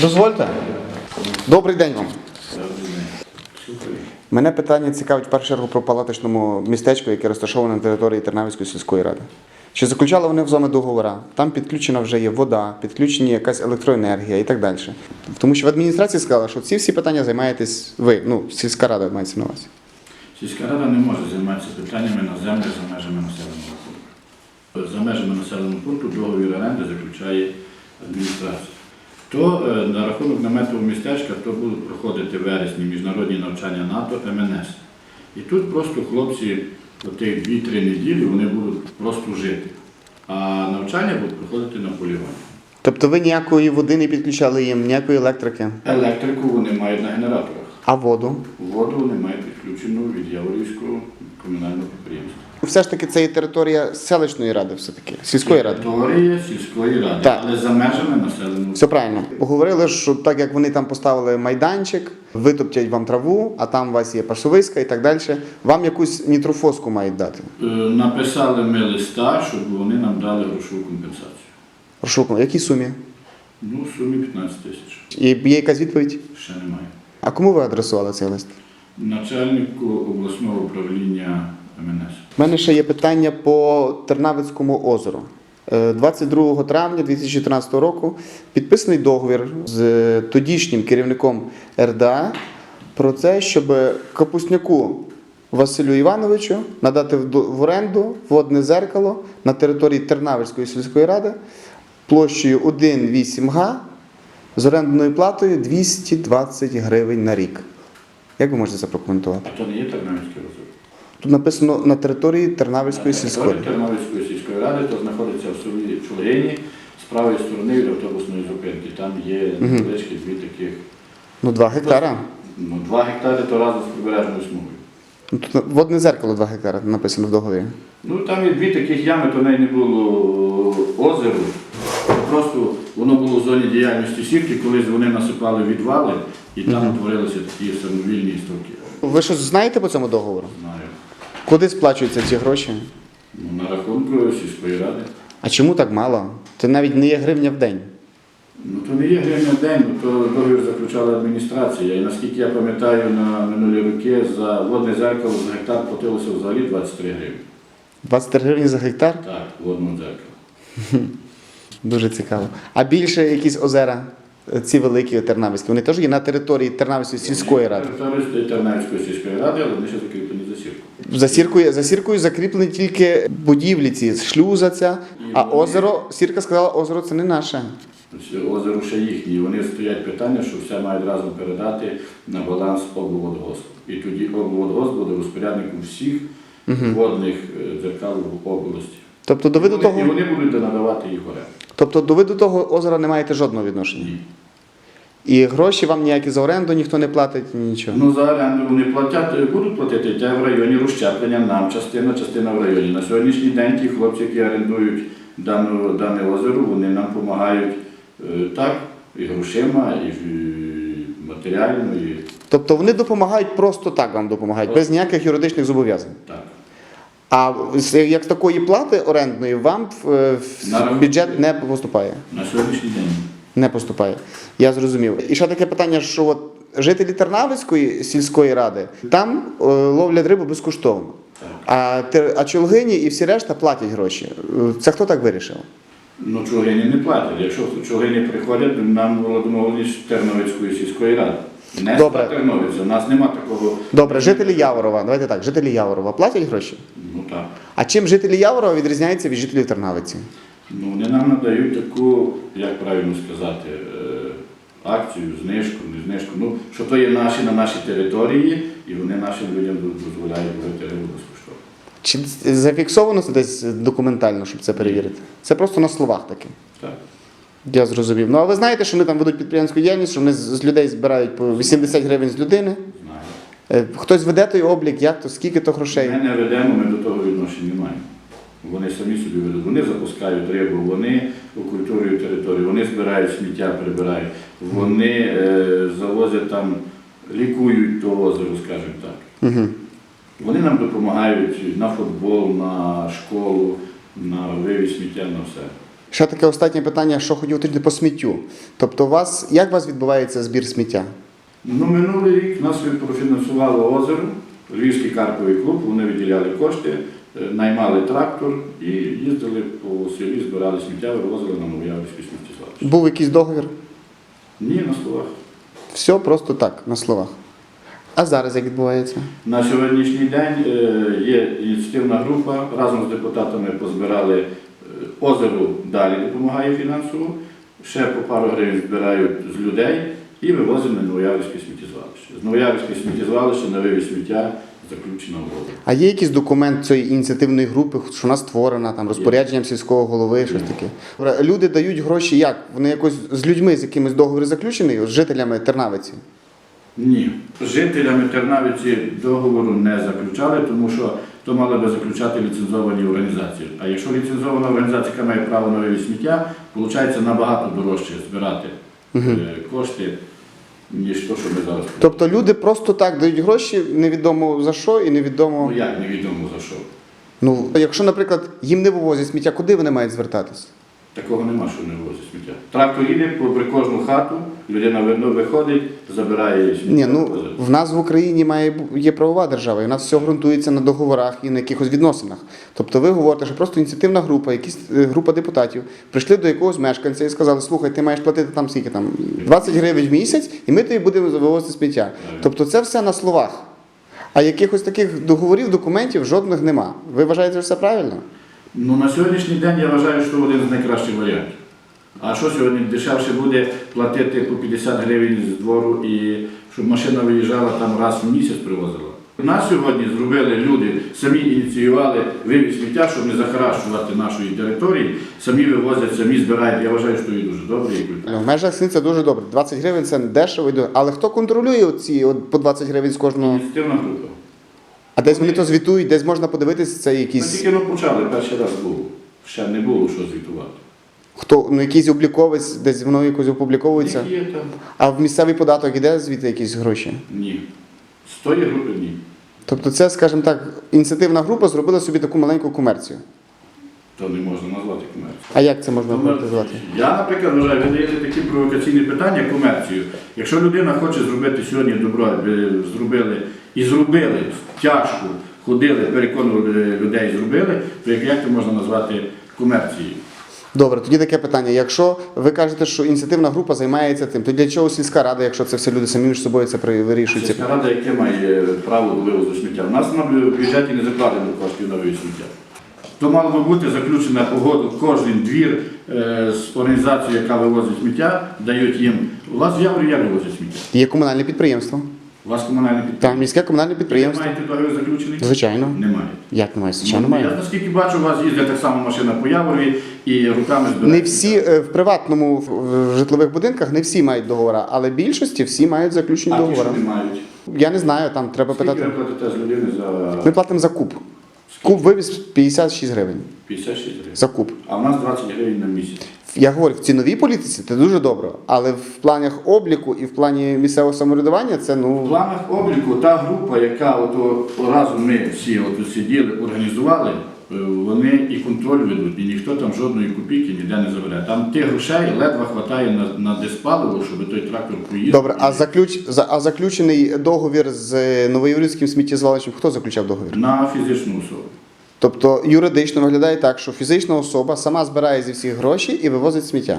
Дозвольте. Добрий день вам. Мене питання цікавить в першу чергу про палаточному містечку, яке розташоване на території Тернавської сільської ради. Чи заключали вони з вами договора? Там підключена вже є вода, підключені якась електроенергія і так далі. Тому що в адміністрації сказали, що ці всі питання займаєтесь ви, ну, сільська рада мається на увазі. Сільська рада не може займатися питаннями на землях за межами населеного пункту. За межами населеного пункту договір оренди заключає адміністрація. То е, на рахунок наметового містечка, то будуть проходити в вересні міжнародні навчання НАТО МНС. І тут просто хлопці отих 2-3 неділі вони будуть просто жити. А навчання будуть проходити на полігоні. Тобто ви ніякої води не підключали їм, ніякої електрики, Електрику вони мають на генераторах. а воду? Воду вони мають підключену від Яворівського комунального підприємства. Все ж таки це є територія селищної ради, все-таки, сільської ради. Територія сільської ради, Так. але за межами населеного. Все правильно. Говорили, що так як вони там поставили майданчик, витоптять вам траву, а там у вас є пасовиська і так далі, вам якусь нітрофоску мають дати. Е, Написали ми листа, щоб вони нам дали грошову компенсацію. Прошу, в якій сумі? Ну, в сумі 15 тисяч. І є якась відповідь? Ще немає. А кому ви адресували цей лист? Начальнику обласного управління МНС. У мене ще є питання по Тернавицькому озеру. Е, 22 травня 2014 року підписаний договір з тодішнім керівником РДА про те, щоб Капусняку Василю Івановичу надати в оренду водне зеркало на території Тернавицької сільської ради площею 1,8 га з орендною платою 220 гривень на рік. Як ви можете це прокоментувати? А то не є Тернавський розум. Тут написано на території Тернавицької сільської. ради. Тернавської сільської ради, то знаходиться в селі Чулині, з правої сторони від автобусної зупинки. Там є невеличкі дві таких, Ну, 2 гектара. ну, два гектари, то разом з прибережною смугою. Ну, Тут водне зеркало 2 гектара написано в договорі. Ну там є дві таких ями, то неї не було озеру. Просто воно було в зоні діяльності сітки, колись вони насипали відвали і там утворилися такі самовільні ставки. Ви щось знаєте по цьому договору? Знаю. Куди сплачуються ці гроші? Ну, на рахунку сільської ради. А чому так мало? Це навіть не є гривня в день. Ну то не є гривня в день, ну, то договір заключала адміністрація. І наскільки я пам'ятаю, на минулі роки за водне зеркало за гектар платилося взагалі 23 гривні. 23 гривні за гектар? Так, водного зеркала. Дуже цікаво. А більше якісь озера, ці великі Тернавські, вони теж є на території Тернавської сільської ради. Тернавської сільської ради, але вони ще закріплені за сіркою, за сіркою закріплені тільки будівлі ці, шлюза ця, а озеро, сірка сказала, озеро це не наше. Озеро ще їхні. Вони стоять питання, що все мають разом передати на баланс облводгоспу. І тоді облводгосп буде розпорядником всіх водних е, дзеркал в області. Тобто до виду Вони- І вони будуть надавати їх оренду. тобто до виду того озера не маєте жодного відношення. Ні. І гроші вам ніякі за оренду ніхто не платить, нічого. Ну за оренду вони платять, е, будуть платити те в районі розщеплення, нам частина, частина в районі. На сьогоднішній день ті хлопці, які орендують дану, дане озеро, вони нам допомагають е, так, і грошима, і е, матеріально, і Тобто вони допомагають просто так вам допомагають, без ніяких юридичних зобов'язань. так. А як такої плати орендної вам в, в бюджет не поступає. На сьогоднішній день. Не поступає. Я зрозумів. І ще таке питання, що от жителі Тернавицької сільської ради там е, ловлять рибу безкоштовно. А, Тер- а Чолгині і всі решта платять гроші. Е, Це хто так вирішив? Ну, чолгині не платять. Якщо чолгині приходять, нам було домовленість Терновицької сільської ради. Не Добре. Терновиця. У нас нема такого. Добре, жителі Яворова, давайте так, жителі Яворова платять гроші? Ну так. А чим жителі Яворова відрізняються від жителів Тернавиці? Ну, вони нам надають таку, як правильно сказати, е, акцію, знижку, не знижку. Ну, що то є наші на нашій території, і вони нашим людям дозволяють ловити рибу безкоштовно. Чи зафіксовано це десь документально, щоб це перевірити? Це просто на словах таке. Так. Я зрозумів. Ну а ви знаєте, що вони там ведуть підприємську діяльність, що вони з з людей збирають по 80 гривень з людини. Знаю. Е, Хтось веде той облік, як то, скільки то грошей. Ми не ведемо, ми до того відношення не маємо. Вони самі собі ведуть. Вони запускають рибу, вони окультурюють територію, вони збирають сміття, прибирають, вони е, завозять там, лікують то озеро, скажімо так. Угу. Вони нам допомагають на футбол, на школу, на вивіз сміття, на все. Ще таке останнє питання, що хотів уточнити по сміттю. Тобто, у вас як у вас відбувається збір сміття? Ну, минулий рік нас профінансувало озеро, Львівський карповий клуб, вони виділяли кошти, наймали трактор і їздили по селі, збирали сміття, вивозили на Новоявське сміттєзвалище. Був якийсь договір? Ні, на словах. Все просто так, на словах. А зараз як відбувається? На сьогоднішній день е, є ініціативна група, разом з депутатами позбирали е, озеро далі допомагає фінансово, ще по пару гривень збирають з людей і вивозимо на Новоявське сміттєзвалище. З Новоявське сміттєзвалище на вивіз сміття заключена угода. А є якийсь документ цієї ініціативної групи, що вона створена, там розпорядженням сільського голови, щось таке? Люди дають гроші як? Вони якось з людьми, з якимись договір заключений, з жителями Тернавиці. Ні. З жителями Тернавиці договору не заключали, тому що то мали би заключати ліцензовані організації. А якщо ліцензована організація, яка має право на вивіз сміття, виходить набагато дорожче збирати е, кошти, ніж то, що ми зараз. Тобто люди просто так дають гроші, невідомо за що і невідомо. Ну як невідомо за що. Ну, якщо, наприклад, їм не вивозять сміття, куди вони мають звертатись? Такого нема, що не вивозить сміття. Трактор їде попри кожну хату, людина виходить, забирає сміття. Ні, ну в нас в Україні має є правова держава, і в нас все ґрунтується на договорах і на якихось відносинах. Тобто ви говорите, що просто ініціативна група, якісь е, група депутатів прийшли до якогось мешканця і сказали, слухай, ти маєш платити там скільки там 20 гривень в місяць, і ми тобі будемо вивозити сміття. Тобто це все на словах. А якихось таких договорів, документів жодних нема. Ви вважаєте, що все правильно? Ну, на сьогоднішній день я вважаю, що один з найкращих варіантів. А що сьогодні дешевше буде платити по 50 гривень з двору і щоб машина виїжджала там раз в місяць привозила? Нас сьогодні зробили люди, самі ініціювали вивіз сміття, щоб не захаращувати нашої території, самі вивозять, самі збирають. Я вважаю, що це дуже добре. В межах син це дуже добре. 20 гривень це дешево. Але хто контролює ці по 20 гривень з кожного? Ініціативна група. А десь вони то звітують, десь можна подивитися, це Ми якісь тільки ну, почали, перший раз було. Ще не було що звітувати. хто ну якийсь обліковець, десь воно якось опубліковується. Які є там? А в місцевий податок іде звідти якісь гроші. Ні. З тої групи ні. Тобто, це, скажімо так, ініціативна група зробила собі таку маленьку комерцію. То не можна назвати комерцією. А як це можна монетизувати? Я, наприклад, вважаю, ви даєте такі провокаційні питання комерцію. Якщо людина хоче зробити сьогодні добро, ви зробили і зробили тяжко, ходили, переконували людей, зробили, то як, це можна назвати комерцією? Добре, тоді таке питання. Якщо ви кажете, що ініціативна група займається тим, то для чого сільська рада, якщо це все люди самі між собою це вирішують? Сільська рада, яке має право до вивозу сміття? У нас на бюджеті не закладено коштів на вивіз сміття. То мало би бути заключена погода, кожен двір е, з організацією, яка вивозить сміття, дають їм. У вас в Яворі як вивозять сміття? Є комунальне підприємство. У вас комунальне підприємство. міське комунальне Ви підприємство. маєте договір заключений? Звичайно. Немає. Як немає? Звичайно, Ну, Я наскільки бачу, у вас їздить так само машина по Яворі і руками збирає. Не всі е, в приватному в- в житлових будинках не всі мають договори, але більшості всі мають заключені А ті, договори. що не мають. Я не знаю, там треба Скільки питати. ви платите з людини за Ми платимо за куб. Куб вивіз 56 гривень 56 гривень? за куб. А в нас 20 гривень на місяць. Я говорю, в ціновій політиці це дуже добре, але в планах обліку і в плані місцевого самоврядування це ну ну планах обліку та група, яка от, разом ми всі от, сиділи, організували, вони і контроль ведуть, і ніхто там жодної копійки ніде не забере. Там тих грошей ледве хватає на, на диспаливо, щоб той трактор поїздив. добре. А заключ а заключений договір з новоєврейським сміттєзвалищем, хто заключав договір? на фізичну особу. Тобто юридично виглядає так, що фізична особа сама збирає зі всіх гроші і вивозить сміття.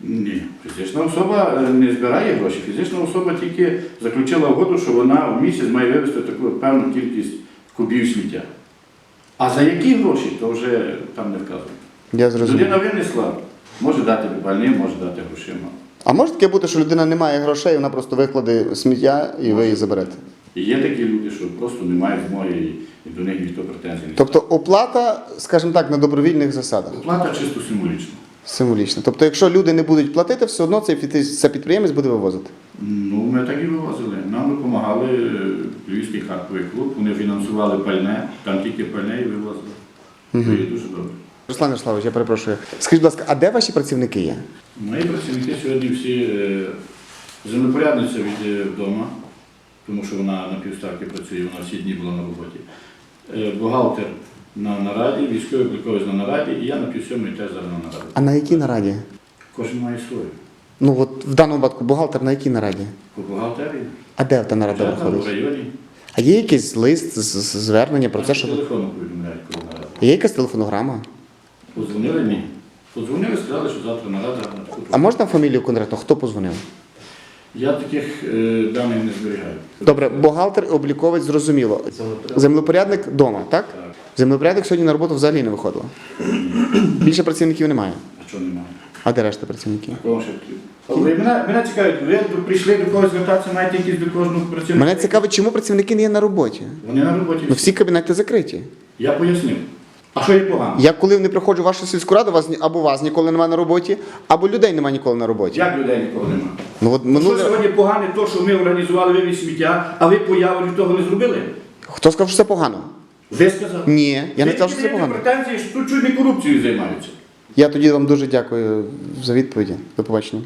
Ні, фізична особа е, не збирає гроші. Фізична особа тільки заключила угоду, що вона в місяць має вивезти таку певну кількість кубів сміття. А за які гроші, то вже там не вказано. Я зрозумів. Людина винесла, може дати пальне, може дати грошима. А може таке бути, що людина не має грошей, вона просто викладе сміття і ви її заберете. І є такі люди, що просто не мають змоги і, і до них ніхто претензій не Тобто оплата, скажімо так, на добровільних засадах. Оплата чисто символічна. Символічно. Тобто, якщо люди не будуть платити, все одно цей це підприємець буде вивозити. Ну, ми так і вивозили. Нам допомагали Львівський харковий клуб, вони фінансували пальне, там тільки пальне і вивозили. Це є дуже добре. Руслан Ярославович, я перепрошую. Скажіть, будь ласка, а де ваші працівники є? Мої працівники сьогодні всі е, землепорядниця від е, вдома, тому що вона на півставки працює, вона всі дні була на роботі. Е, Бухгалтер на нараді, військовий обліковець на нараді, і я на півсьомої теж зараз на нараді. А на якій нараді? Кожен має свою. Ну от в даному випадку бухгалтер на якій нараді? По бухгалтерії, А де та нарада вже в районі. А є якийсь лист, з- з- звернення про це, що телефону повідомляють, коли нарада. є якась телефонограма? Подзвонили ні. Подзвонили, сказали, що завтра нарада на таку. А можна фамілію конкретно? Хто позвонив? Я таких е, даних не зберігаю. Добре, бухгалтер, обліковець, зрозуміло. Землепорядник вдома, так? Так. Землепорядник сьогодні на роботу взагалі не виходила. Більше працівників немає. А чого немає? А де решта працівників? Мене, мене цікавить, ви прийшли до когось звертатися, маєте якісь до кожного працівника? Мене цікавить, чому працівники не є на роботі. Вони на роботі. Ну всі кабінети закриті. Я пояснив. А що є погано? Я коли не приходжу в вашу сільську раду, вас ні- або вас ніколи немає на роботі, або людей немає ніколи на роботі. Як людей нікого немає? Ну от Що минуле. сьогодні погане, то, що ми організували вивіз сміття, а ви появу того не зробили? Хто сказав, що це погано? Ви сказали. Ні, я не Ви кажу, що це погано. претензії, що тут чуть не корупцією займаються. Я тоді вам дуже дякую за відповіді. До побачення.